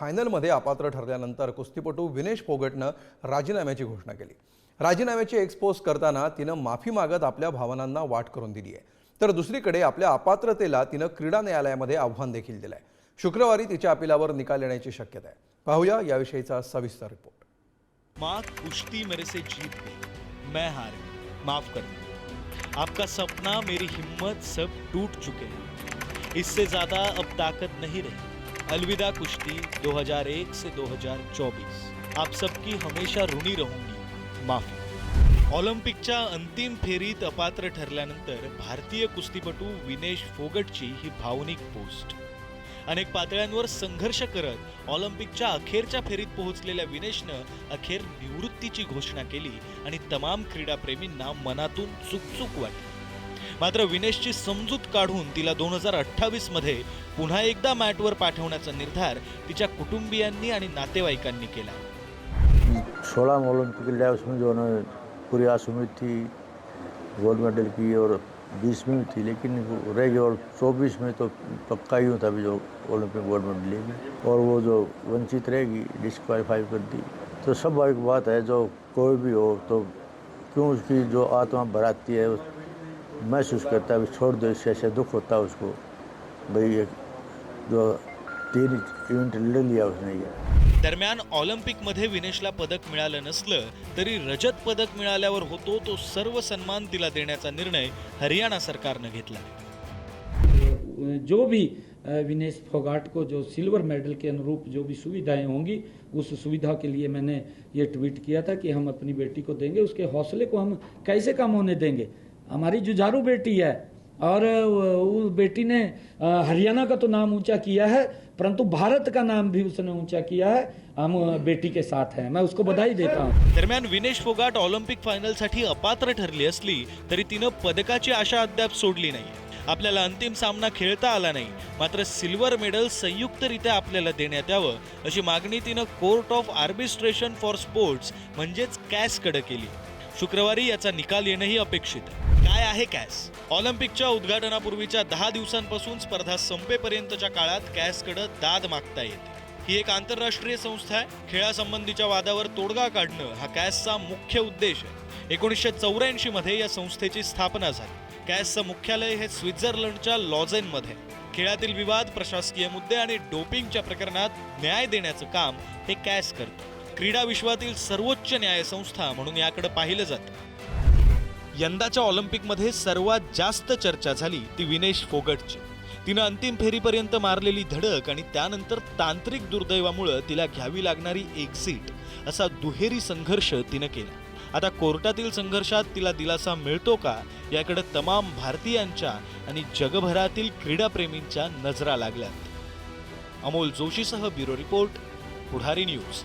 फायनलमध्ये अपात्र ठरल्यानंतर कुस्तीपटू विनेश फोगटनं राजीनाम्याची घोषणा केली. राजीनाम्याची एक्सपोज करताना तिनं माफी मागत आपल्या भावनांना वाट करून दिली आहे. तर दुसरीकडे आपल्या अपात्रतेला तिनं क्रीडा न्यायालयामध्ये आव्हान देखील दिलं आहे शुक्रवारी तिच्या अपिलावर निकाल येण्याची शक्यता आहे. पाहूया याविषयीचा सविस्तर रिपोर्ट माँ कुश्ती मेरे से जीत गई मैं हार. माफ कर आपका सपना मेरी हिम्मत सब टूट चुके हैं. इससे ज्यादा अब ताकत नहीं रही. अलविदा कुश्ती 2001 से 2024 आप सबकी हमेशा ऋणी रहूंगी। माफी। ऑलिम्पिकच्या अंतिम फेरीत अपात्र ठरल्यानंतर भारतीय कुस्तीपटू विनेश फोगटची ही भावनिक पोस्ट. अनेक पातळ्यांवर संघर्ष करत ऑलिम्पिकच्या अखेरच्या फेरीत पोहोचलेल्या विनेशनं अखेर निवृत्तीची घोषणा केली आणि तमाम क्रीडाप्रेमींना मनातून चुकचुक वाटली. मात्र विनेशची समजूत काढून तिला दोन हजार अठ्ठावीसमध्ये पुन्हा एकदा मॅटवर पाठवण्याचा निर्धार तिच्या कुटुंबियांनी आणि नातेवाईकांनी केला. सोलह में ओलंपिक लिया उसमें जो है पूरी आसू में थी गोल्ड मेडल की और बीस में थी लेकिन वो रह गई और चौबीस में तो पक्का ही होता भी जो ओलंपिक गोल्ड मेडल लेगी और वो जो वंचित रहेगी डिस्क्वालीफाई कर दी। तो स्वाभाविक बात है जो कोई भी हो तो क्यों उसकी जो आत्मा भराती है महसूस करता है छोड़ दो इससे ऐसे दुख होता है उसको। भाई ये जो तीन इवेंट ले लिया उसने ये। दरम्यान ऑलिम्पिकमध्ये विनेशला पदक मिळालं नसलं तरी रजत पदक मिळाल्यावर होतो तो सर्व सन्मान तिला देण्याचा निर्णय हरियाणा सरकारनं घेतला. जो भी विनेश फोगाट को जो सिल्वर मेडल के अनुरूप जो भी सुविधाएं होंगी उस सुविधा के लिए मैंने ये ट्वीट किया था कि हम अपनी बेटी को देंगे उसके हौसले को हम कैसे कम होने देंगे? हमारी जुझारू बेटी है और उस बेटी ने हरियाणा का तो नाम ऊंचा किया है परंतु भारत का नाम भी उसने ऊंचा किया है। हम बेटी के साथ हैं। मैं उसको बधाई देता हूँ। दरम्यान विनेश फोगाट ऑलिम्पिक फायनलसाठी अपात्र ठरली असली तरी तिनं पदकाची आशा अद्याप सोडली नाही आपल्याला अंतिम सामना खेळता आला नाही मात्र सिल्वर मेडल संयुक्तरित्या आपल्याला देण्यात यावं अशी मागणी तिनं court of arbitration for sports म्हणजेच कॅसकडे केली. शुक्रवारी याचा निकाल येणंही अपेक्षित आहे. काय आहे कॅस? ऑलिम्पिकच्या उद्घाटनापूर्वीच्या दहा दिवसांपासून स्पर्धा संपेपर्यंतच्या काळात कॅसकडे दाद मागता येते. ही एक आंतरराष्ट्रीय संस्था आहे. खेळासंबंधीच्या वादावर तोडगा काढणं हा कॅसचा मुख्य उद्देश आहे. एकोणीसशे चौऱ्याऐंशी मध्ये या संस्थेची स्थापना झाली. कॅसचं मुख्यालय हे स्वित्झर्लंडच्या लॉझेनमध्ये खेळातील विवाद प्रशासकीय मुद्दे आणि डोपिंगच्या प्रकरणात न्याय देण्याचं काम हे कॅस करतं. क्रीडा विश्वातील सर्वोच्च न्याय संस्था म्हणून याकडे पाहिलं जातं. यंदाच्या ऑलिम्पिकमध्ये सर्वात जास्त चर्चा झाली ती विनेश फोगटची. तिनं अंतिम फेरीपर्यंत मारलेली धडक आणि त्यानंतर तांत्रिक दुर्दैवामुळं तिला घ्यावी लागणारी एक्झिट असा दुहेरी संघर्ष तिनं केला. आता कोर्टातील संघर्षात तिला दिलासा मिळतो का याकडे तमाम भारतीयांच्या आणि जगभरातील क्रीडाप्रेमींच्या नजरा लागल्यात. अमोल जोशीसह ब्युरो रिपोर्ट पुढारी न्यूज.